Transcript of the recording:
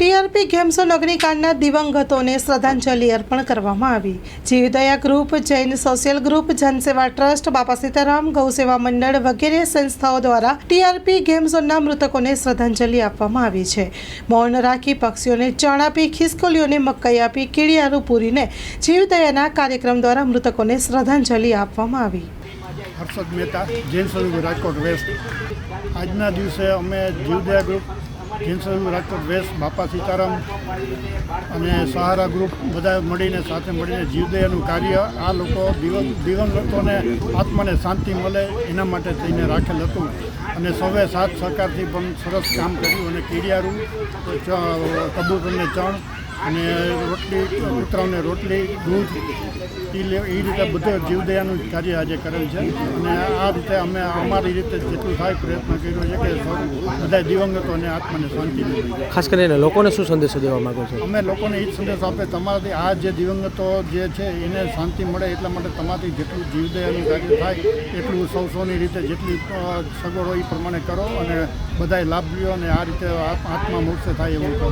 TRP game અગ્નિકાંડના દિવંગતોને શ્રદ્ધાંજલિ અર્પણ કરવામાં આવી. જીવદયા group, Jain social group, Janseva trust, Bapa Sitaram, ગૌસેવા મંડળ વગેરે સંસ્થાઓ દ્વારા ટીઆરપી ગેમ મૃતકોને શ્રદ્ધાંજલિ આપવામાં આવી છે. મૌન રાખી પક્ષીઓને ચણ આપી, ખિસકોલીઓને મકાઈ આપી, કીડિયારું પૂરીને જીવદયાના કાર્યક્રમ દ્વારા મૃતકોને શ્રદ્ધાંજલિ આપવામાં આવી. હર્ષદ મહેતા, જૈન સ્વરૂપ રાજકોટ વેસ્ટ. આજના દિવસે અમે જીવદયા ગ્રુપ જૈન સ્વરૂપ રાજકોટ વેસ્ટ બાપા સીતારામ અને સહારા ગ્રુપ બધા મળીને સાથે મળીને જીવદયાનું કાર્ય આ લોકો દિવંગ દિવંગતોને આત્માને શાંતિ મળે એના માટે થઈને રાખેલ હતું. અને સૌએ સાથ સહકારથી પણ સરસ કામ કર્યું અને કીડિયારું કબૂતરને ચણ અને રોટલી કૂતરાઓને રોટલી દૂધ એ લે એ રીતે બધું જીવદયાનું કાર્ય આજે કરેલ છે. અને આ રીતે અમે અમારી રીતે જેટલું થાય પ્રયત્ન કર્યો છે કે બધા દિવંગતોને આત્માને શાંતિ મળે ખાસ કરીને લોકોને શું સંદેશો દેવા માગો છો? અમે લોકોને એ જ સંદેશ આપે તમારાથી આ જે દિવંગતો જે છે એને શાંતિ મળે એટલા માટે તમારાથી જેટલું જીવદયાનું કાર્ય થાય એટલું સૌ સૌની રીતે જેટલી સગવડ હોય એ પ્રમાણે કરો અને બધાય લાભ લ્યો અને આ રીતે આત્મા મોક્ષ થાય એવું કરો